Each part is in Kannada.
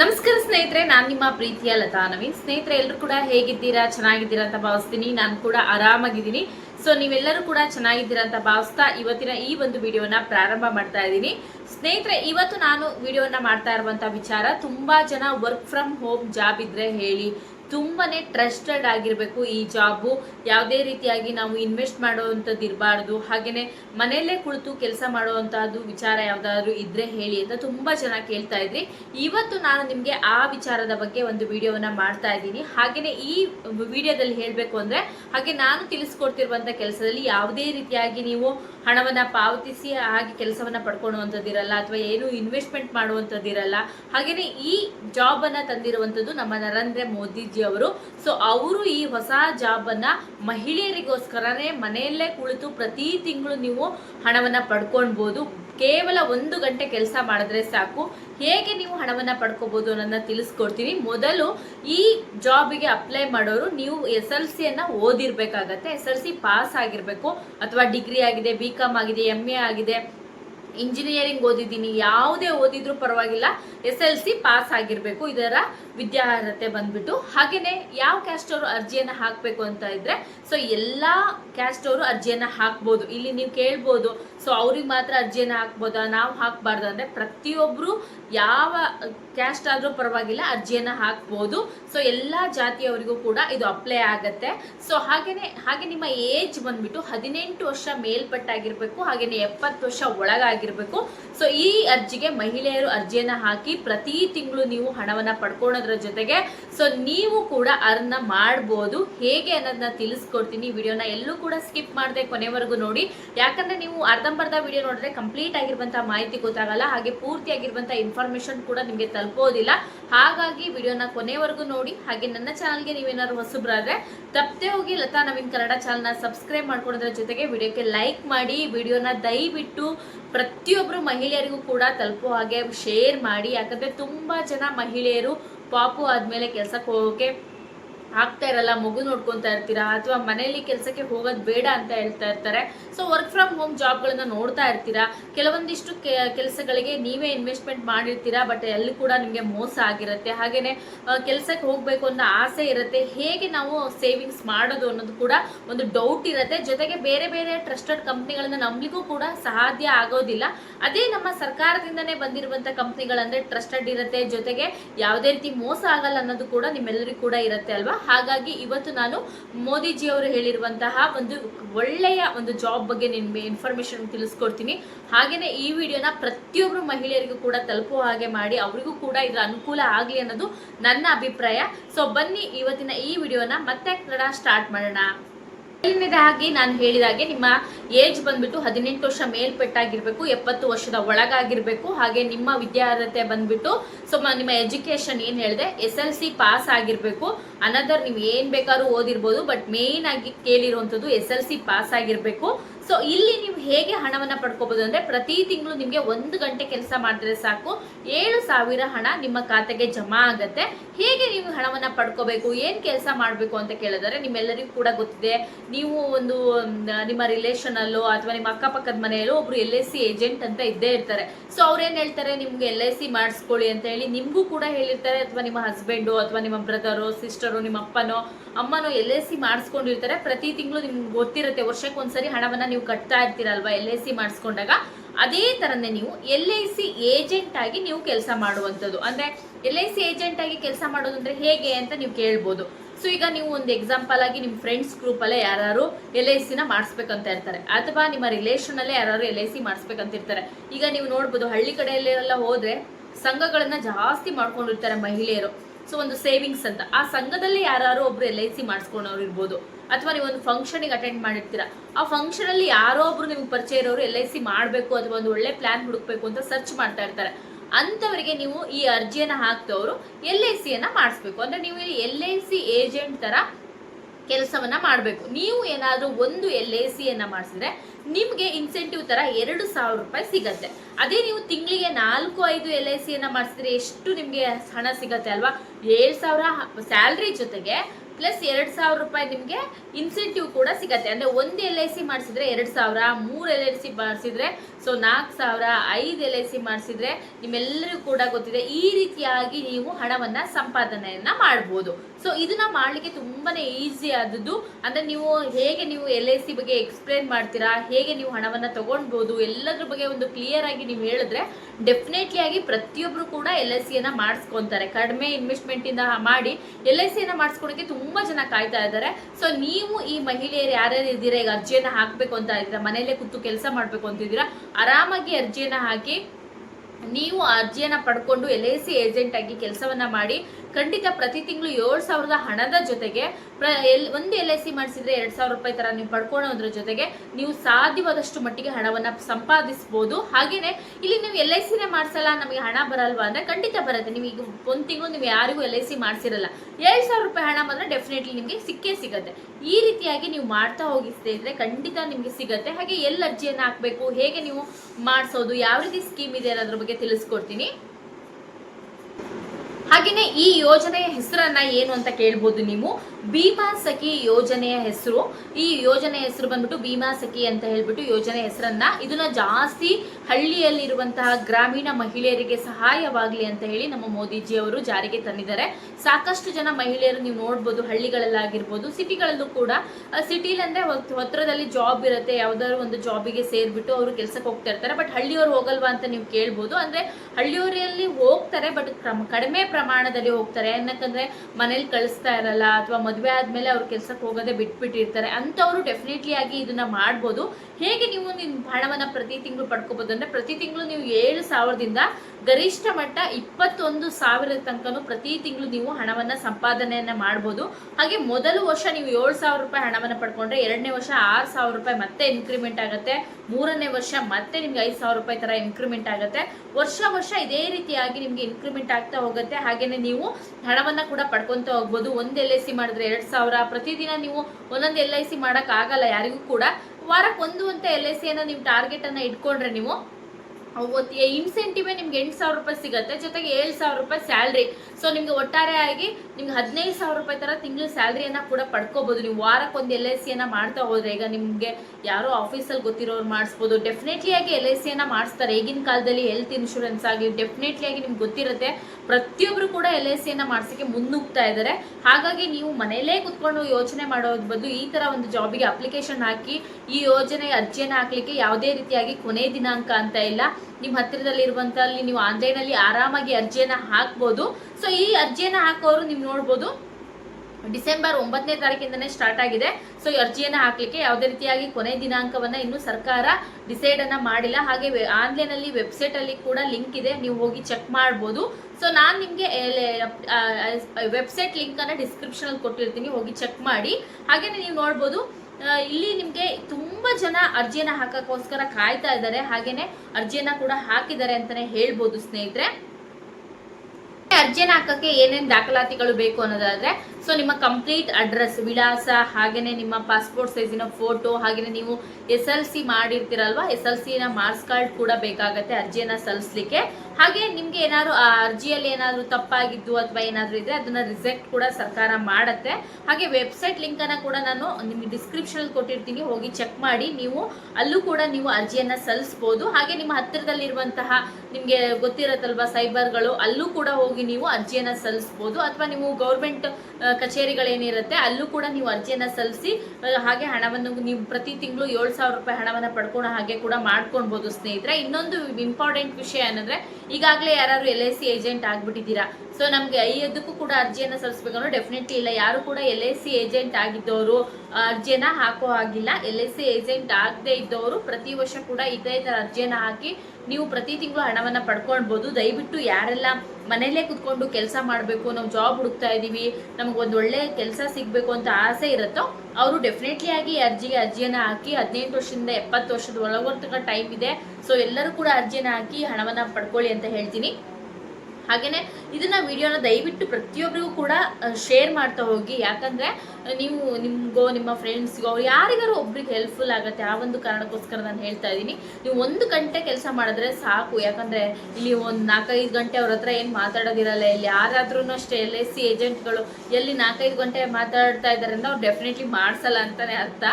ನಮಸ್ಕಾರ ಸ್ನೇಹಿತರೆ, ನಾನು ನಿಮ್ಮ ಪ್ರೀತಿಯ ಲತಾ ನವೀನ್. ಸ್ನೇಹಿತರೆ ಎಲ್ಲರೂ ಕೂಡ ಹೇಗಿದ್ದೀರಾ? ಚೆನ್ನಾಗಿದ್ದೀರಾ ಅಂತ ಭಾವಿಸ್ತೀನಿ. ನಾನು ಕೂಡ ಆರಾಮಾಗಿದ್ದೀನಿ. ಸೊ ನೀವೆಲ್ಲರೂ ಕೂಡ ಚೆನ್ನಾಗಿದ್ದೀರಾ ಅಂತ ಭಾವಿಸ್ತಾ ಇವತ್ತಿನ ಈ ಒಂದು ವಿಡಿಯೋನ ಪ್ರಾರಂಭ ಮಾಡ್ತಾ ಇದ್ದೀನಿ. ಸ್ನೇಹಿತರೆ, ಇವತ್ತು ನಾನು ವಿಡಿಯೋನ ಮಾಡ್ತಾ ಇರುವಂತ ವಿಚಾರ, ತುಂಬಾ ಜನ ವರ್ಕ್ ಫ್ರಮ್ ಹೋಮ್ ಜಾಬ್ ಇದ್ರೆ ಹೇಳಿ ತುಂಬಾನೇ ಟ್ರಸ್ಟೆಡ್ ಆಗಿರಬೇಕು ಈ ಜಾಬು ಯಾವುದೇ ರೀತಿಯಾಗಿ ನಾವು ಇನ್ವೆಸ್ಟ್ ಮಾಡುವಂಥದ್ದು ಇರಬಾರ್ದು. ಹಾಗೆಯೇ ಮನೆಯಲ್ಲೇ ಕುಳಿತು ಕೆಲಸ ಮಾಡುವಂತಹದ್ದು ವಿಚಾರ ಯಾವುದಾದ್ರೂ ಇದ್ರೆ ಹೇಳಿ ಅಂತ ತುಂಬಾ ಜನ ಕೇಳ್ತಾ ಇದ್ರಿ. ಇವತ್ತು ನಾನು ನಿಮಗೆ ಆ ವಿಚಾರದ ಬಗ್ಗೆ ಒಂದು ವಿಡಿಯೋವನ್ನು ಮಾಡ್ತಾ ಇದ್ದೀನಿ. ಹಾಗೆಯೇ ಈ ವಿಡಿಯೋದಲ್ಲಿ ಹೇಳಬೇಕು ಅಂದ್ರೆ, ಹಾಗೆ ನಾನು ತಿಳಿಸ್ಕೊಡ್ತಿರುವಂಥ ಕೆಲಸದಲ್ಲಿ ಯಾವುದೇ ರೀತಿಯಾಗಿ ನೀವು ಹಣವನ್ನು ಪಾವತಿಸಿ ಹಾಗೆ ಕೆಲಸವನ್ನ ಪಡ್ಕೊಳ್ಳುವಂಥದ್ದಿರಲ್ಲ ಅಥವಾ ಏನು ಇನ್ವೆಸ್ಟ್ಮೆಂಟ್ ಮಾಡುವಂಥದ್ದಿರಲ್ಲ ಹಾಗೆಯೇ ಈ ಜಾಬನ್ನು ತಂದಿರುವಂಥದ್ದು ನಮ್ಮ ನರೇಂದ್ರ ಮೋದಿಜಿ ಅವರು. ಸೊ ಅವರು ಈ ಹೊಸ ಜಾಬ್ ಅನ್ನ ಮಹಿಳೆಯರಿಗೋಸ್ಕರನೇ ಮನೆಯಲ್ಲೇ ಕುಳಿತು ಪ್ರತಿ ತಿಂಗಳು ನೀವು ಹಣವನ್ನ ಪಡ್ಕೊಳ್ಬೋದು. ಕೇವಲ ಒಂದು ಗಂಟೆ ಕೆಲಸ ಮಾಡಿದ್ರೆ ಸಾಕು. ಹೇಗೆ ನೀವು ಹಣವನ್ನ ಪಡ್ಕೋಬಹುದು ಅನ್ನೋದನ್ನ ತಿಳಿಸ್ಕೊಡ್ತೀನಿ. ಮೊದಲು ಈ ಜಾಬಿಗೆ ಅಪ್ಲೈ ಮಾಡೋರು ನೀವು ಎಸ್ ಎಲ್ ಸಿಯನ್ನ ಓದಿರ್ಬೇಕಾಗತ್ತೆ. ಎಸ್ ಎಲ್ ಸಿ ಪಾಸ್ ಆಗಿರ್ಬೇಕು. ಅಥವಾ ಡಿಗ್ರಿ ಆಗಿದೆ ಬಿ ಕಾಮ್ ಆಗಿದೆ ಎಂ ಎ ಆಗಿದೆ. ಇಂಜಿನಿಯರಿಂಗ್ ಓದಿದ್ದೀನಿ. ಯಾವುದೇ ಓದಿದ್ರು ಪರವಾಗಿಲ್ಲ. ಎಸ್ ಎಲ್ ಸಿ ಪಾಸ್ ಆಗಿರಬೇಕು. ಇದರ ವಿದ್ಯಾರ್ಹತೆ ಬಂದ್ಬಿಟ್ಟು ಹಾಗೆಯೇ ಯಾವ ಕ್ಯಾಸ್ಟ್ ಅವರು ಅರ್ಜಿಯನ್ನ ಹಾಕಬೇಕು ಅಂತ ಇದ್ರೆ ಸೊ ಎಲ್ಲ ಕ್ಯಾಸ್ಟ್ ಅವರು ಅರ್ಜಿಯನ್ನ ಹಾಕ್ಬೋದು. ಇಲ್ಲಿ ನೀವು ಕೇಳ್ಬೋದು ಸೊ ಅವ್ರಿಗೆ ಮಾತ್ರ ಅರ್ಜಿಯನ್ನು ಹಾಕ್ಬೋದಾ? ನಾವು ಹಾಕಬಾರ್ದು? ಅಂದರೆ ಪ್ರತಿಯೊಬ್ಬರು ಯಾವ ಕ್ಯಾಸ್ಟ್ ಆದರೂ ಪರವಾಗಿಲ್ಲ ಅರ್ಜಿಯನ್ನು ಹಾಕ್ಬೋದು. ಸೊ ಎಲ್ಲ ಜಾತಿಯವರಿಗೂ ಕೂಡ ಇದು ಅಪ್ಲೈ ಆಗುತ್ತೆ. ಸೊ ಹಾಗೆಯೇ ಹಾಗೆ ನಿಮ್ಮ ಏಜ್ ಬಂದ್ಬಿಟ್ಟು ಹದಿನೆಂಟು ವರ್ಷ ಮೇಲ್ಪಟ್ಟಾಗಿರಬೇಕು ಹಾಗೆಯೇ ಎಪ್ಪತ್ತು ವರ್ಷ ಒಳಗಾಗಿರಬೇಕು. ಸೊ ಈ ಅರ್ಜಿಗೆ ಮಹಿಳೆಯರು ಅರ್ಜಿಯನ್ನು ಹಾಕಿ ಪ್ರತಿ ತಿಂಗಳು ನೀವು ಹಣವನ್ನು ಹಣವನ್ನ ಪಡ್ಕೊಳ್ಳೋದ್ರ ಜೊತೆಗೆ ಸೊ ನೀವು ಕೂಡ ಅರ್ನ ಮಾಡ್ಬೋದು. ಹೇಗೆ ಅನ್ನೋದನ್ನ ತಿಳಿಸ್ಕೊಡ್ತೀನಿ. ವಿಡಿಯೋನ ಎಲ್ಲೂ ಕೂಡ ಸ್ಕಿಪ್ ಮಾಡದೆ ಕೊನೆವರೆಗೂ ನೋಡಿ. ಯಾಕಂದ್ರೆ ನೀವು ಅರ್ಧಂಬರ್ಧ ವಿಡಿಯೋ ನೋಡಿದ್ರೆ ಕಂಪ್ಲೀಟ್ ಆಗಿರುವಂತಹ ಮಾಹಿತಿ ಗೊತ್ತಾಗಲ್ಲ. ಹಾಗೆ ಪೂರ್ತಿ ಆಗಿರುವಂತಹ ಇನ್ಫಾರ್ಮೇಶನ್ ಕೂಡ ನಿಮಗೆ ತಲುಪೋದಿಲ್ಲ. ಹಾಗಾಗಿ ವಿಡಿಯೋನ ಕೊನೆವರೆಗೂ ನೋಡಿ. ಹಾಗೆ ನನ್ನ ಚಾನಲ್ಗೆ ನೀವೇನಾದ್ರು ಹೊಸಬ್ರಾದ್ರೆ, ತಪ್ಪದೆ ಹೋಗಿ ಲತಾ ನವೀನ್ ಕನ್ನಡ ಚಾನಲ್ನ ಸಬ್ಸ್ಕ್ರೈಬ್ ಮಾಡ್ಕೊಳೋದ್ರ ಜೊತೆಗೆ ವಿಡಿಯೋಕ್ಕೆ ಲೈಕ್ ಮಾಡಿ, ವಿಡಿಯೋನ ದಯವಿಟ್ಟು ಪ್ರತಿಯೊಬ್ಬರು ಮಹಿಳೆಯರಿಗೂ ಕೂಡ ತಲುಪೋ ಹಾಗೆ ಶೇರ್ ಮಾಡಿ. ಯಾಕಂದ್ರೆ ತುಂಬಾ ಜನ ಮಹಿಳೆಯರು ಪಾಪು ಆದ್ಮೇಲೆ ಕೆಲ್ಸಕ್ಕೆ ಹೋಗೋಕೆ ಆಗ್ತಾ ಇರಲ್ಲ, ಮಗು ನೋಡ್ಕೊತಾ ಇರ್ತೀರಾ ಅಥವಾ ಮನೆಯಲ್ಲಿ ಕೆಲಸಕ್ಕೆ ಹೋಗೋದು ಬೇಡ ಅಂತ ಹೇಳ್ತಾ ಇರ್ತಾರೆ. ಸೊ ವರ್ಕ್ ಫ್ರಮ್ ಹೋಮ್ ಜಾಬ್ಗಳನ್ನ ನೋಡ್ತಾ ಇರ್ತೀರಾ? ಕೆಲವೊಂದಿಷ್ಟು ಕೆಲಸಗಳಿಗೆ ನೀವೇ ಇನ್ವೆಸ್ಟ್ಮೆಂಟ್ ಮಾಡಿರ್ತೀರಾ? ಬಟ್ ಅಲ್ಲಿ ಕೂಡ ನಿಮಗೆ ಮೋಸ ಆಗಿರುತ್ತೆ. ಹಾಗೆಯೇ ಕೆಲಸಕ್ಕೆ ಹೋಗಬೇಕು ಅನ್ನೋ ಆಸೆ ಇರುತ್ತೆ. ಹೇಗೆ ನಾವು ಸೇವಿಂಗ್ಸ್ ಮಾಡೋದು ಅನ್ನೋದು ಕೂಡ ಒಂದು ಡೌಟ್ ಇರುತ್ತೆ. ಜೊತೆಗೆ ಬೇರೆ ಬೇರೆ ಟ್ರಸ್ಟೆಡ್ ಕಂಪ್ನಿಗಳನ್ನ ನಂಬಲಿಕ್ಕೂ ಕೂಡ ಸಾಧ್ಯ ಆಗೋದಿಲ್ಲ. ಅದೇ ನಮ್ಮ ಸರ್ಕಾರದಿಂದನೇ ಬಂದಿರುವಂತ ಕಂಪ್ನಿಗಳಂದರೆ ಟ್ರಸ್ಟೆಡ್ ಇರುತ್ತೆ. ಜೊತೆಗೆ ಯಾವುದೇ ರೀತಿ ಮೋಸ ಆಗಲ್ಲ ಅನ್ನೋದು ಕೂಡ ನಿಮ್ಮೆಲ್ಲರಿಗೂ ಕೂಡ ಇರುತ್ತೆ ಅಲ್ವಾ? ಹಾಗಾಗಿ ಇವತ್ತು ನಾನು ಮೋದಿಜಿ ಅವರು ಹೇಳಿರುವಂತಹ ಒಂದು ಒಳ್ಳೆಯ ಒಂದು ಜಾಬ್ ಬಗ್ಗೆ ನಿಮಗೆ ಇನ್ಫಾರ್ಮೇಶನ್ ತಿಳಿಸ್ಕೊಡ್ತೀನಿ. ಹಾಗೇನೆ ಈ ವಿಡಿಯೋನ ಪ್ರತಿಯೊಬ್ಬರು ಮಹಿಳೆಯರಿಗೂ ಕೂಡ ತಲುಪುವ ಹಾಗೆ ಮಾಡಿ ಅವರಿಗೂ ಕೂಡ ಇದರ ಅನುಕೂಲ ಆಗಲಿ ಅನ್ನೋದು ನನ್ನ ಅಭಿಪ್ರಾಯ. ಸೊ ಬನ್ನಿ ಇವತ್ತಿನ ಈ ವಿಡಿಯೋನ ಮತ್ತೆ ಕನ್ನಡ ಸ್ಟಾರ್ಟ್ ಮಾಡೋಣ. ಮೊದಲನೇದಾಗಿ ನಾನು ಹೇಳಿದಾಗೆ ನಿಮ್ಮ ಏಜ್ ಬಂದ್ಬಿಟ್ಟು ಹದಿನೆಂಟು ವರ್ಷ ಮೇಲ್ಪಟ್ಟಾಗಿರ್ಬೇಕು, ಎಪ್ಪತ್ತು ವರ್ಷದ ಒಳಗಾಗಿರ್ಬೇಕು, ಹಾಗೆ ನಿಮ್ಮ ವಿದ್ಯಾರ್ಹತೆ ಬಂದ್ಬಿಟ್ಟು ಸೊ ನಿಮ್ಮ ಎಜುಕೇಶನ್ ಏನು ಹೇಳಿದೆ, ಎಸ್ ಎಲ್ ಸಿ ಪಾಸ್ ಆಗಿರ್ಬೇಕು. ಅನದರ್ ನೀವು ಏನ್ ಬೇಕಾದ್ರೂ ಓದಿರ್ಬೋದು ಬಟ್ ಮೇನ್ ಆಗಿ ಕೇಳಿರುವಂಥದ್ದು ಎಸ್ ಎಲ್ ಸಿ ಪಾಸ್ ಆಗಿರ್ಬೇಕು. ಸೊ ಇಲ್ಲಿ ನೀವು ಹೇಗೆ ಹಣವನ್ನ ಪಡ್ಕೋಬಹುದು ಅಂದ್ರೆ ಪ್ರತಿ ತಿಂಗಳು ನಿಮಗೆ ಒಂದು ಗಂಟೆ ಕೆಲಸ ಮಾಡಿದ್ರೆ ಸಾಕು. ಏಳು ಸಾವಿರ ಹಣ ನಿಮ್ಮ ಖಾತೆಗೆ ಜಮಾ ಆಗುತ್ತೆ. ಹೇಗೆ ನೀವು ಹಣವನ್ನ ಪಡ್ಕೋಬೇಕು, ಏನು ಕೆಲಸ ಮಾಡಬೇಕು ಅಂತ ಕೇಳಿದ್ರೆ ನಿಮ್ಮೆಲ್ಲರಿಗೂ ಕೂಡ ಗೊತ್ತಿದೆ. ನೀವು ಒಂದು ನಿಮ್ಮ ರಿಲೇಷನಲ್ಲೋ ಅಥವಾ ನಿಮ್ಮ ಅಕ್ಕಪಕ್ಕದ ಮನೆಯಲ್ಲೋ ಒಬ್ರು ಎಲ್ ಐ ಸಿ ಏಜೆಂಟ್ ಅಂತ ಇದ್ದೇ ಇರ್ತಾರೆ. ಸೊ ಅವ್ರೇನ್ ಹೇಳ್ತಾರೆ? ನಿಮ್ಗೆ ಎಲ್ ಐ ಸಿ ಮಾಡಿಸ್ಕೊಳ್ಳಿ ಅಂತ ಹೇಳಿ ನಿಮಗೂ ಕೂಡ ಹೇಳಿರ್ತಾರೆ. ಅಥವಾ ನಿಮ್ಮ ಹಸ್ಬೆಂಡು ಅಥವಾ ನಿಮ್ಮ ಬ್ರದರು ಸಿಸ್ಟರು ನಿಮ್ಮ ಅಪ್ಪನೋ, ಅಮ್ಮನೋ ಎಲ್ ಐ ಸಿ ಮಾಡಿಸ್ಕೊಂಡಿರ್ತಾರೆ. ಪ್ರತಿ ತಿಂಗಳು ನಿಮ್ಗೆ ಗೊತ್ತಿರುತ್ತೆ. ವರ್ಷಕ್ಕೊಂದ್ಸರಿ ಹಣವನ್ನು ಹಣವನ್ನ ನೀವು ಕಟ್ತಾ ಇರ್ತೀರಲ್ವಾ ಎಲ್ ಐ ಸಿ ಮಾಡಿಸ್ಕೊಂಡಾಗ, ಅದೇ ಥರನೇ ನೀವು ಎಲ್ ಐ ಸಿ ಏಜೆಂಟ್ ಆಗಿ ನೀವು ಕೆಲಸ ಮಾಡುವಂಥದ್ದು. ಅಂದ್ರೆ ಎಲ್ ಐ ಸಿ ಏಜೆಂಟ್ ಆಗಿ ಕೆಲಸ ಮಾಡೋದು ಅಂದ್ರೆ ಹೇಗೆ ಅಂತ ನೀವು ಕೇಳ್ಬೋದು. ಸೊ ಈಗ ನೀವು ಒಂದು ಎಕ್ಸಾಂಪಲ್ ಆಗಿ ನಿಮ್ಮ ಫ್ರೆಂಡ್ಸ್ ಗ್ರೂಪ್ ಅಲ್ಲೇ ಯಾರು ಎಲ್ ಐ ಸಿನ ಮಾಡಿಸ್ಬೇಕಂತ ಇರ್ತಾರೆ. ಅಥವಾ ನಿಮ್ಮ ರಿಲೇಷನಲ್ಲೇ ಯಾರು ಎಲ್ ಐ ಸಿ ಮಾಡಿಸ್ಬೇಕಂತ ಇರ್ತಾರೆ. ಈಗ ನೀವು ನೋಡ್ಬೋದು ಹಳ್ಳಿ ಕಡೆಯಲ್ಲೆಲ್ಲ ಹೋದ್ರೆ ಸಂಘಗಳನ್ನು ಜಾಸ್ತಿ ಮಾಡ್ಕೊಂಡಿರ್ತಾರೆ ಮಹಿಳೆಯರು. ಸೊ ಒಂದು ಸೇವಿಂಗ್ಸ್ ಅಂತ. ಆ ಸಂಘದಲ್ಲಿ ಯಾರು ಒಬ್ರು ಎಲ್ ಐ ಸಿ ಮಾಡಿಸ್ಕೊಂಡವ್ರು ಇರ್ಬೋದು. ಅಥವಾ ನೀವು ಒಂದು ಫಂಕ್ಷನಿಗೆ ಅಟೆಂಡ್ ಮಾಡಿರ್ತೀರಾ, ಆ ಫಂಕ್ಷನ್ ಅಲ್ಲಿ ಯಾರೋ ಒಬ್ರು ನಿಮ್ಗೆ ಪರಿಚಯ ಇರೋರು ಎಲ್ ಐ ಸಿ ಮಾಡಬೇಕು ಅಥವಾ ಒಂದು ಒಳ್ಳೆ ಪ್ಲಾನ್ ಹುಡುಕ್ಬೇಕು ಅಂತ ಸರ್ಚ್ ಮಾಡ್ತಾ ಇರ್ತಾರೆ. ಅಂಥವರಿಗೆ ನೀವು ಈ ಅರ್ಜಿಯನ್ನ ಹಾಕ್ದವರು ಎಲ್ ಐ ಸಿಯನ್ನು ಮಾಡಿಸ್ಬೇಕು. ಅಂದ್ರೆ ನೀವು ಇಲ್ಲಿ ಎಲ್ ಐ ಸಿ ಏಜೆಂಟ್ ತರ ಕೆಲಸವನ್ನ ಮಾಡಬೇಕು. ನೀವು ಏನಾದರೂ ಒಂದು ಎಲ್ ಐ ಸಿಯನ್ನು ಮಾಡಿಸಿದ್ರೆ ನಿಮಗೆ ಇನ್ಸೆಂಟಿವ್ ತರ ಎರಡು ಸಾವಿರ ರೂಪಾಯಿ ಸಿಗತ್ತೆ. ಅದೇ ನೀವು ತಿಂಗಳಿಗೆ ನಾಲ್ಕು, ಐದು ಎಲ್ ಐ ಸಿಯನ್ನು ಮಾಡಿಸಿದ್ರೆ ಎಷ್ಟು ನಿಮಗೆ ಹಣ ಸಿಗತ್ತೆ ಅಲ್ವಾ? ಏಳು ಸಾವಿರ, ಸ್ಯಾಲ್ರಿ ಜೊತೆಗೆ ಪ್ಲಸ್ ಎರಡು ಸಾವಿರ ರೂಪಾಯಿ ನಿಮಗೆ ಇನ್ಸೆಂಟಿವ್ ಕೂಡ ಸಿಗತ್ತೆ. ಅಂದ್ರೆ ಒಂದು ಎಲ್ ಐ ಸಿ ಮಾಡಿಸಿದ್ರೆ ಎರಡು ಸಾವಿರ, ಮೂರು ಎಲ್ ಐ ಸಿ ಮಾಡಿಸಿದ್ರೆ ಸೊ ನಾಲ್ಕು ಸಾವಿರ, ಐದು ಎಲ್ ಐ ಸಿ ಮಾಡಿಸಿದ್ರೆ ನಿಮ್ಮೆಲ್ಲರಿಗೂ ಕೂಡ ಗೊತ್ತಿದೆ. ಈ ರೀತಿಯಾಗಿ ನೀವು ಹಣವನ್ನ ಸಂಪಾದನೆಯನ್ನ ಮಾಡ್ಬೋದು. ಸೊ ಇದನ್ನ ಮಾಡ್ಲಿಕ್ಕೆ ತುಂಬಾನೇ ಈಸಿ ಆದದ್ದು. ಅಂದ್ರೆ ನೀವು ಹೇಗೆ ನೀವು ಎಲ್ ಐ ಸಿ ಬಗ್ಗೆ ಎಕ್ಸ್ಪ್ಲೇನ್ ಮಾಡ್ತೀರಾ, ಹೇಗೆ ನೀವು ಹಣವನ್ನ ತಗೊಳ್ಬೋದು ಎಲ್ಲದ್ರ ಬಗ್ಗೆ ಒಂದು ಕ್ಲಿಯರ್ ಆಗಿ ನೀವು ಹೇಳಿದ್ರೆ ಡೆಫಿನೆಟ್ಲಿ ಆಗಿ ಪ್ರತಿಯೊಬ್ರು ಕೂಡ ಎಲ್ ಐ ಸಿಯನ್ನು ಮಾಡಿಸ್ಕೊಂತಾರೆ. ಕಡಿಮೆ ಇನ್ವೆಸ್ಟ್ಮೆಂಟ್ ಇಂದ ಮಾಡಿ ಎಲ್ ಐ ಸಿಯನ್ನು ಮಾಡಿಸ್ಕೊಳಕ್ಕೆ ತುಂಬಾ ಜನ ಕಾಯ್ತಾ ಇದ್ದಾರೆ. ಸೊ ನೀವು ಈ ಮಹಿಳೆಯರು ಯಾರ್ಯಾರು ಇದ್ದೀರಾ? ಈಗ ಅರ್ಜಿಯನ್ನ ಹಾಕ್ಬೇಕು ಅಂತ ಇದ್ದೀರಾ? ಮನೆಯಲ್ಲೇ ಕೂತು ಕೆಲಸ ಮಾಡ್ಬೇಕು ಅಂತಿದ್ದೀರಾ ಆರಾಮಾಗಿ ಅರ್ಜಿಯನ್ನ ಹಾಕಿ, ನೀವು ಅರ್ಜಿಯನ್ನ ಪಡ್ಕೊಂಡು ಎಲ್ ಐ ಸಿ ಏಜೆಂಟ್ ಆಗಿ ಕೆಲಸವನ್ನ ಮಾಡಿ ಖಂಡಿತ ಪ್ರತಿ ತಿಂಗಳು ಏಳು ಸಾವಿರದ ಹಣದ ಜೊತೆಗೆ ಪ್ರ ಎಲ್ ಒಂದು ಎಲ್ ಐ ಸಿ ಮಾಡಿಸಿದ್ರೆ ಎರಡು ಸಾವಿರ ರೂಪಾಯಿ ತರ ನೀವು ಪಡ್ಕೊಳ್ಳೋದ್ರ ಜೊತೆಗೆ ನೀವು ಸಾಧ್ಯವಾದಷ್ಟು ಮಟ್ಟಿಗೆ ಹಣವನ್ನು ಸಂಪಾದಿಸ್ಬೋದು. ಹಾಗೆಯೇ ಇಲ್ಲಿ ನೀವು ಎಲ್ ಐ ಸಿನೇ ಮಾಡಿಸಲ್ಲ, ನಮಗೆ ಹಣ ಬರಲ್ವಾ ಅಂದ್ರೆ ಖಂಡಿತ ಬರುತ್ತೆ. ನೀವು ಈಗ ಒಂದು ತಿಂಗಳು ನೀವು ಯಾರಿಗೂ ಎಲ್ ಐ ಸಿ ಮಾಡಿಸಿರಲ್ಲ. ಏಳು ಸಾವಿರ ರೂಪಾಯಿ ಹಣ ಮಾತ್ರ ಡೆಫಿನೆಟ್ಲಿ ನಿಮಗೆ ಸಿಕ್ಕೇ ಸಿಗುತ್ತೆ. ಈ ರೀತಿಯಾಗಿ ನೀವು ಮಾಡ್ತಾ ಹೋಗಿಸ್ತಾ ಇದ್ರೆ ಖಂಡಿತ ನಿಮಗೆ ಸಿಗುತ್ತೆ. ಹಾಗೆ ಎಲ್ಲಿ ಅರ್ಜಿಯನ್ನು ಹಾಕಬೇಕು, ಹೇಗೆ ನೀವು ಮಾಡಿಸೋದು, ಯಾವ ರೀತಿ ಸ್ಕೀಮ್ ಇದೆ ಅನ್ನೋದ್ರ ಬಗ್ಗೆ ತಿಳಿಸ್ಕೊಡ್ತೀನಿ. ಹಾಗೆಯೇ ಈ ಯೋಜನೆಯ ಹೆಸರನ್ನ ಏನು ಅಂತ ಕೇಳ್ಬೋದು ನೀವು? ಭೀಮಾ ಸಖಿ ಯೋಜನೆಯ ಹೆಸರು. ಈ ಯೋಜನೆ ಹೆಸರು ಬಂದ್ಬಿಟ್ಟು ಭೀಮಾ ಸಖಿ ಅಂತ ಹೇಳ್ಬಿಟ್ಟು ಯೋಜನೆ ಹೆಸರನ್ನ ಇದನ್ನ ಜಾಸ್ತಿ ಹಳ್ಳಿಯಲ್ಲಿರುವಂತಹ ಗ್ರಾಮೀಣ ಮಹಿಳೆಯರಿಗೆ ಸಹಾಯವಾಗಲಿ ಅಂತ ಹೇಳಿ ನಮ್ಮ ಮೋದಿಜಿ ಅವರು ಜಾರಿಗೆ ತಂದಿದ್ದಾರೆ. ಸಾಕಷ್ಟು ಜನ ಮಹಿಳೆಯರು ನೀವು ನೋಡ್ಬೋದು, ಹಳ್ಳಿಗಳಲ್ಲಾಗಿರ್ಬೋದು, ಸಿಟಿಗಳಲ್ಲೂ ಕೂಡ. ಸಿಟಿಲಿ ಅಂದ್ರೆ ಹೊತ್- ಹತ್ರದಲ್ಲಿ ಜಾಬ್ ಇರುತ್ತೆ, ಯಾವ್ದಾದ್ರು ಒಂದು ಜಾಬಿಗೆ ಸೇರ್ಬಿಟ್ಟು ಅವರು ಕೆಲ್ಸಕ್ಕೆ ಹೋಗ್ತಾ ಇರ್ತಾರೆ. ಬಟ್ ಹಳ್ಳಿಯವರು ಹೋಗಲ್ವಾ ಅಂತ ನೀವು ಕೇಳ್ಬೋದು. ಅಂದ್ರೆ ಹಳ್ಳಿಯವರಲ್ಲಿ ಹೋಗ್ತಾರೆ ಬಟ್ ಕಡಿಮೆ ಪ್ರಮಾಣದಲ್ಲಿ ಹೋಗ್ತಾರೆ. ಯಾಕಂದ್ರೆ ಮನೇಲಿ ಕಳಿಸ್ತಾ ಇರಲ್ಲ ಅಥವಾ ಮದುವೆ ಆದ್ಮೇಲೆ ಅವ್ರ ಕೆಲ್ಸಕ್ಕೆ ಹೋಗೋದೇ ಬಿಟ್ಬಿಟ್ಟಿರ್ತಾರೆ. ಅಂಥವ್ರು ಡೆಫಿನೆಟ್ಲಿ ಆಗಿ ಇದನ್ನ ಮಾಡ್ಬೋದು. ಹೇಗೆ ನೀವು ನಿಮ್ಮ ಹಣವನ್ನ ಪ್ರತಿ ತಿಂಗಳು ಪಡ್ಕೋಬೋದು? ಅಂದ್ರೆ ಪ್ರತಿ ತಿಂಗಳು ನೀವು ಏಳು ಸಾವಿರದಿಂದ ಗರಿಷ್ಠ ಮಟ್ಟ ಇಪ್ಪತ್ತೊಂದು ಸಾವಿರ ತನಕನೂ ಪ್ರತಿ ತಿಂಗಳು ನೀವು ಹಣವನ್ನ ಸಂಪಾದನೆಯನ್ನ ಮಾಡ್ಬೋದು. ಹಾಗೆ ಮೊದಲು ವರ್ಷ ನೀವು ಏಳು ಸಾವಿರ ರೂಪಾಯಿ ಹಣವನ್ನ ಪಡ್ಕೊಂಡ್ರೆ ಎರಡನೇ ವರ್ಷ ಆರು ಸಾವಿರ ರೂಪಾಯಿ ಮತ್ತೆ ಇನ್ಕ್ರಿಮೆಂಟ್ ಆಗುತ್ತೆ. ಮೂರನೇ ವರ್ಷ ಮತ್ತೆ ನಿಮ್ಗೆ ಐದು ಸಾವಿರ ರೂಪಾಯಿ ತರ ಇನ್ಕ್ರಿಮೆಂಟ್ ಆಗುತ್ತೆ. ವರ್ಷ ವರ್ಷ ಇದೇ ರೀತಿಯಾಗಿ ನಿಮ್ಗೆ ಇನ್ಕ್ರಿಮೆಂಟ್ ಆಗ್ತಾ ಹೋಗುತ್ತೆ. ಹಾಗೇನೆ ನೀವು ಹಣವನ್ನ ಕೂಡ ಪಡ್ಕೊಂತ ಹೋಗ್ಬೋದು. ಒಂದ್ ಎಲ್ ಐ ಸಿ ಮಾಡಿದ್ರೆ ಎರಡ್ ಸಾವಿರ. ಪ್ರತಿದಿನ ನೀವು ಒಂದೊಂದು ಎಲ್ ಐ ಸಿ ಮಾಡಕ್ ಆಗಲ್ಲ ಯಾರಿಗೂ ಕೂಡ. ವಾರಕ್ಕೆ ಒಂದು ಅಂತ ಎಲ್ ಐ ಸಿಯನ್ನ ನೀವು ಟಾರ್ಗೆಟ್ ಅನ್ನ ಇಟ್ಕೊಂಡ್ರೆ ನೀವು ಇನ್ಸೆಂಟಿವ್ ನಿಮ್ಗೆ ಎಂಟು ಸಾವಿರ ರೂಪಾಯಿ ಸಿಗುತ್ತೆ, ಜೊತೆಗೆ ಏಳು ಸಾವಿರ ರೂಪಾಯಿ ಸ್ಯಾಲ್ರಿ. ಸೊ ನಿಮ್ಗೆ ಒಟ್ಟಾರೆ ಆಗಿ ನಿಮ್ಗೆ ಹದಿನೈದು ಸಾವಿರ ರೂಪಾಯಿ ತರ ತಿಂಗಳು ಸ್ಯಾಲ್ರಿಯನ್ನು ಕೂಡ ಪಡ್ಕೋಬೋದು. ನೀವು ವಾರಕ್ಕೆ ಒಂದು ಎಲ್ ಐ ಸಿಯನ್ನು ಮಾಡ್ತಾ ಹೋದ್ರೆ, ಈಗ ನಿಮಗೆ ಯಾರೋ ಆಫೀಸಲ್ಲಿ ಗೊತ್ತಿರೋರು ಮಾಡಿಸ್ಬೋದು. ಡೆಫಿನೆಟ್ಲಿ ಆಗಿ ಎಲ್ ಐ ಸಿಯನ್ನು ಮಾಡಿಸ್ತಾರೆ. ಈಗಿನ ಕಾಲದಲ್ಲಿ ಹೆಲ್ತ್ ಇನ್ಶೂರೆನ್ಸ್ ಆಗಿ ಡೆಫಿನೆಟ್ಲಿ ಆಗಿ ನಿಮ್ಗೆ ಗೊತ್ತಿರುತ್ತೆ. ಪ್ರತಿಯೊಬ್ಬರು ಕೂಡ ಎಲ್ ಐ ಸಿಯನ್ನು ಮಾಡ್ಸಕ್ಕೆ ಮುನ್ನುಗ್ತಾ ಇದ್ದಾರೆ ಹಾಗಾಗಿ ನೀವು ಮನೆಯಲ್ಲೇ ಕುತ್ಕೊಂಡು ಯೋಚನೆ ಮಾಡೋದ್ ಬದಲು ಈ ತರ ಒಂದು ಜಾಬಿಗೆ ಅಪ್ಲಿಕೇಶನ್ ಹಾಕಿ, ಈ ಯೋಜನೆ ಅರ್ಜಿಯನ್ನು ಹಾಕಲಿಕ್ಕೆ ಯಾವುದೇ ರೀತಿಯಾಗಿ ಕೊನೆ ದಿನಾಂಕ ಅಂತ ಇಲ್ಲ. ನಿಮ್ಮ ಹತ್ತಿರದಲ್ಲಿರುವಂತ ಅಲ್ಲಿ ನೀವು ಆನ್ಲೈನ್ ಅಲ್ಲಿ ಆರಾಮಾಗಿ ಅರ್ಜಿಯನ್ನ ಹಾಕ್ಬೋದು. ಸೊ ಈ ಅರ್ಜಿಯನ್ನ ಹಾಕೋರು ನೀವು ನೋಡ್ಬೋದು, ಡಿಸೆಂಬರ್ ಒಂಬತ್ತನೇ ತಾರೀಕಿಂದನೇ ಸ್ಟಾರ್ಟ್ ಆಗಿದೆ. ಸೊ ಈ ಅರ್ಜಿಯನ್ನು ಹಾಕಲಿಕ್ಕೆ ಯಾವುದೇ ರೀತಿಯಾಗಿ ಕೊನೆ ದಿನಾಂಕವನ್ನ ಇನ್ನು ಸರ್ಕಾರ ಡಿಸೈಡ್ ಅನ್ನ ಮಾಡಿಲ್ಲ. ಹಾಗೆ ಆನ್ಲೈನ್ ಅಲ್ಲಿ ವೆಬ್ಸೈಟ್ ಅಲ್ಲಿ ಕೂಡ ಲಿಂಕ್ ಇದೆ, ನೀವು ಹೋಗಿ ಚೆಕ್ ಮಾಡ್ಬೋದು. ಸೊ ನಾನು ನಿಮಗೆ ವೆಬ್ಸೈಟ್ ಲಿಂಕ್ ಅನ್ನ ಡಿಸ್ಕ್ರಿಪ್ಷನ್ ಅಲ್ಲಿ ಕೊಟ್ಟಿರ್ತೀನಿ, ಹೋಗಿ ಚೆಕ್ ಮಾಡಿ. ಹಾಗೇನೆ ನೀವು ನೋಡ್ಬೋದು ಇಲ್ಲಿ ನಿಮಗೆ ತುಂಬಾ ಜನ ಅರ್ಜಿಯನ್ನ ಹಾಕಕ್ಕೋಸ್ಕರ ಕಾಯ್ತಾ ಇದ್ದಾರೆ. ಹಾಗೇನೆ ಅರ್ಜಿಯನ್ನ ಕೂಡ ಹಾಕಿದ್ದಾರೆ ಅಂತಾನೆ ಹೇಳ್ಬೋದು ಸ್ನೇಹಿತರೆ. ಅರ್ಜಿಯನ್ನ ಹಾಕಕ್ಕೆ ಏನೇನ್ ದಾಖಲಾತಿಗಳು ಬೇಕು ಅನ್ನೋದಾದ್ರೆ ಸೊ ನಿಮ್ಮ ಕಂಪ್ಲೀಟ್ ಅಡ್ರೆಸ್ ವಿಳಾಸ ಹಾಗೆಯೇ ನಿಮ್ಮ ಪಾಸ್ಪೋರ್ಟ್ ಸೈಜಿನ ಫೋಟೋ ಹಾಗೆಯೇ ನೀವು ಎಸ್ ಎಲ್ ಸಿ ಮಾಡಿರ್ತೀರಲ್ವಾ? ಎಸ್ ಎಲ್ ಸಿನ ಮಾರ್ಕ್ಸ್ ಕಾರ್ಡ್ ಕೂಡ ಬೇಕಾಗತ್ತೆ ಅರ್ಜಿಯನ್ನು ಸಲ್ಲಿಸಲಿಕ್ಕೆ. ಹಾಗೆ ನಿಮಗೆ ಏನಾದರೂ ಆ ಅರ್ಜಿಯಲ್ಲಿ ಏನಾದರೂ ತಪ್ಪಾಗಿದ್ದು ಅಥವಾ ಏನಾದರೂ ಇದ್ದರೆ ಅದನ್ನು ರಿಜೆಕ್ಟ್ ಕೂಡ ಸರ್ಕಾರ ಮಾಡುತ್ತೆ. ಹಾಗೆ ವೆಬ್ಸೈಟ್ ಲಿಂಕನ್ನು ಕೂಡ ನಾನು ನಿಮಗೆ ಡಿಸ್ಕ್ರಿಪ್ಷನಲ್ಲಿ ಕೊಟ್ಟಿರ್ತೀನಿ. ಹೋಗಿ ಚೆಕ್ ಮಾಡಿ ನೀವು ಅಲ್ಲೂ ಕೂಡ ನೀವು ಅರ್ಜಿಯನ್ನು ಸಲ್ಲಿಸ್ಬೋದು. ಹಾಗೆ ನಿಮ್ಮ ಹತ್ತಿರದಲ್ಲಿರುವಂತಹ ನಿಮಗೆ ಗೊತ್ತಿರತ್ತಲ್ವ ಸೈಬರ್ಗಳು ಅಲ್ಲೂ ಕೂಡ ಹೋಗಿ ನೀವು ಅರ್ಜಿಯನ್ನು ಸಲ್ಲಿಸ್ಬೋದು. ಅಥವಾ ನೀವು ಗೌರ್ಮೆಂಟ್ ಕಚೇರಿಗಳೇನಿರುತ್ತೆ, ಅಲ್ಲೂ ಕೂಡ ನೀವು ಅರ್ಜಿಯನ್ನ ಸಲ್ಲಿಸಿ ಹಾಗೆ ಹಣವನ್ನು ನೀವು ಪ್ರತಿ ತಿಂಗಳು ಏಳು ಸಾವಿರ ರೂಪಾಯಿ ಹಣವನ್ನ ಪಡ್ಕೊಳ್ಳೋ ಹಾಗೆ ಕೂಡ ಮಾಡ್ಕೊಳ್ಬೋದು ಸ್ನೇಹಿತರೆ. ಇನ್ನೊಂದು ಇಂಪಾರ್ಟೆಂಟ್ ವಿಷಯ ಏನಂದ್ರೆ, ಈಗಾಗಲೇ ಯಾರು ಎಲ್ ಐ ಸಿ ಏಜೆಂಟ್ ಆಗ್ಬಿಟ್ಟಿದ್ದೀರಾ ಸೊ ನಮಗೆ ಐದಕ್ಕೂ ಕೂಡ ಅರ್ಜಿಯನ್ನ ಸಲ್ಲಿಸ್ಬೇಕಂದ್ರೆ ಡೆಫಿನೆಟ್ಲಿ ಇಲ್ಲ. ಯಾರು ಕೂಡ ಎಲ್ ಐ ಸಿ ಏಜೆಂಟ್ ಆಗಿದ್ದವರು ಅರ್ಜಿಯನ್ನು ಹಾಕೋ ಹಾಗಿಲ್ಲ. ಎಲ್ ಐ ಸಿ ಏಜೆಂಟ್ ಆಗದೆ ಇದ್ದವರು ಪ್ರತಿ ವರ್ಷ ಕೂಡ ಇದೇ ಥರ ಅರ್ಜಿಯನ್ನು ಹಾಕಿ ನೀವು ಪ್ರತಿ ತಿಂಗಳು ಹಣವನ್ನ ಪಡ್ಕೊಳ್ಬೋದು. ದಯವಿಟ್ಟು ಯಾರೆಲ್ಲ ಮನೆಯಲ್ಲೇ ಕುತ್ಕೊಂಡು ಕೆಲಸ ಮಾಡಬೇಕು, ನಾವು ಜಾಬ್ ಹುಡುಕ್ತಾ ಇದ್ದೀವಿ ನಮ್ಗೆ ಒಂದು ಒಳ್ಳೆ ಕೆಲಸ ಸಿಗಬೇಕು ಅಂತ ಆಸೆ ಇರುತ್ತೋ, ಅವರು ಡೆಫಿನೆಟ್ಲಿ ಆಗಿ ಅರ್ಜಿಗೆ ಅರ್ಜಿಯನ್ನು ಹಾಕಿ ಹದಿನೆಂಟು ವರ್ಷದಿಂದ ಎಪ್ಪತ್ತು ವರ್ಷದ ಒಳಗೊರ್ತಕ ಟೈಮ್ ಇದೆ. ಸೊ ಎಲ್ಲರೂ ಕೂಡ ಅರ್ಜಿಯನ್ನು ಹಾಕಿ ಹಣವನ್ನ ಪಡ್ಕೊಳ್ಳಿ ಅಂತ ಹೇಳ್ತೀನಿ. ಹಾಗೇನೆ ಇದನ್ನ ವಿಡಿಯೋನ ದಯವಿಟ್ಟು ಪ್ರತಿಯೊಬ್ಬರಿಗೂ ಕೂಡ ಶೇರ್ ಮಾಡ್ತಾ ಹೋಗಿ. ಯಾಕಂದ್ರೆ ನೀವು ನಿಮ್ಗೋ, ನಿಮ್ಮ ಫ್ರೆಂಡ್ಸ್ಗೋ ಯಾರಿಗಾರು ಒಬ್ರಿಗೆ ಹೆಲ್ಪ್ಫುಲ್ ಆಗುತ್ತೆ, ಆ ಒಂದು ಕಾರಣಕ್ಕೋಸ್ಕರ ನಾನು ಹೇಳ್ತಾ ಇದ್ದೀನಿ. ನೀವು ಒಂದು ಗಂಟೆ ಕೆಲಸ ಮಾಡಿದ್ರೆ ಸಾಕು. ಯಾಕಂದ್ರೆ, ಇಲ್ಲಿ ಒಂದು ನಾಲ್ಕೈದು ಗಂಟೆ ಅವ್ರ ಹತ್ರ ಏನು ಮಾತಾಡೋದಿರಲ್ಲ ಇಲ್ಲಿ ಯಾರಾದ್ರೂ ಅಷ್ಟೇ, ಎಲ್ ಎಸ್ ಸಿ ಏಜೆಂಟ್ಗಳು ಎಲ್ಲಿ ನಾಲ್ಕೈದು ಗಂಟೆ ಮಾತಾಡ್ತಾ ಇದ್ದಾರೆ ಅಂದ್ರೆ ಅವ್ರು ಡೆಫಿನೆಟ್ಲಿ ಮಾಡಿಸಲ್ಲ ಅಂತಾನೆ ಅರ್ಥ.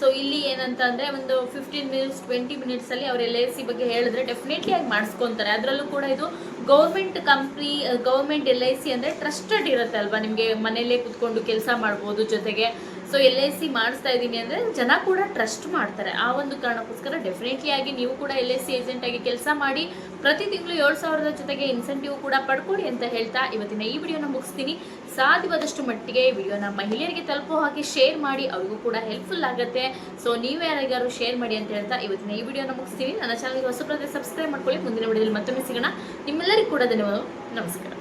ಸೊ ಇಲ್ಲಿ ಏನಂತ ಅಂದ್ರೆ ಒಂದು ಫಿಫ್ಟೀನ್ ಮಿನಿಟ್ಸ್ ಟ್ವೆಂಟಿ ಮಿನಿಟ್ಸಲ್ಲಿ ಅವ್ರು ಎಲ್ ಎ ಸಿ ಬಗ್ಗೆ ಹೇಳಿದ್ರೆ ಡೆಫಿನೆಟ್ಲಿ ಆಗಿ ಮಾಡಿಸ್ಕೊಂತಾರೆ. ಅದರಲ್ಲೂ ಕೂಡ ಇದು government company government L I C ಅಂದರೆ ಟ್ರಸ್ಟೆಡ್ ಇರುತ್ತೆ ಅಲ್ವಾ? ನಿಮಗೆ ಮನೆಯಲ್ಲೇ ಕುತ್ಕೊಂಡು ಕೆಲಸ ಮಾಡ್ಬೋದು ಜೊತೆಗೆ. ಸೊ ಎಲ್ ಐ ಸಿ ಮಾಡಿಸ್ತಾ ಇದ್ದೀನಿ ಅಂದರೆ ಜನ ಕೂಡ ಟ್ರಸ್ಟ್ ಮಾಡ್ತಾರೆ. ಆ ಒಂದು ಕಾರಣಕ್ಕೋಸ್ಕರ ಡೆಫಿನೆಟ್ಲಿ ಆಗಿ ನೀವು ಕೂಡ ಎಲ್ ಐ ಸಿ ಏಜೆಂಟ್ ಆಗಿ ಕೆಲಸ ಮಾಡಿ, ಪ್ರತಿ ತಿಂಗಳು ಏಳು ಸಾವಿರದ ಜೊತೆಗೆ ಇನ್ಸೆಂಟಿವ್ ಕೂಡ ಪಡ್ಕೊಡಿ ಅಂತ ಹೇಳ್ತಾ ಇವತ್ತಿನ ಈ ವಿಡಿಯೋನ ಮುಗಿಸ್ತೀನಿ. ಸಾಧ್ಯವಾದಷ್ಟು ಮಟ್ಟಿಗೆ ವಿಡಿಯೋನ ಮಹಿಳೆಯರಿಗೆ ತಲುಪೋ ಹಾಗೆ ಶೇರ್ ಮಾಡಿ, ಅವ್ರಿಗೂ ಕೂಡ ಹೆಲ್ಪ್ಫುಲ್ ಆಗುತ್ತೆ. ಸೊ ನೀವು ಯಾರಿಗಾರು ಶೇರ್ ಮಾಡಿ ಅಂತ ಹೇಳ್ತಾ ಇವತ್ತಿನ ಈ ವಿಡಿಯೋನ ಮುಗಿಸ್ತೀನಿ. ನನ್ನ ಚಾನಲ್ಗೆ ಪ್ರತಿ ಸಬ್ಸ್ಕ್ರೈಬ್ ಮಾಡ್ಕೊಳ್ಳಿ. ಮುಂದಿನ ವಿಡಿಯೋದಲ್ಲಿ ಮತ್ತೊಮ್ಮೆ ಸಿಗೋಣ. ನಿಮ್ಮೆಲ್ಲರಿಗೂ ಕೂಡ ಧನ್ಯವಾದ ನಮಸ್ಕಾರ.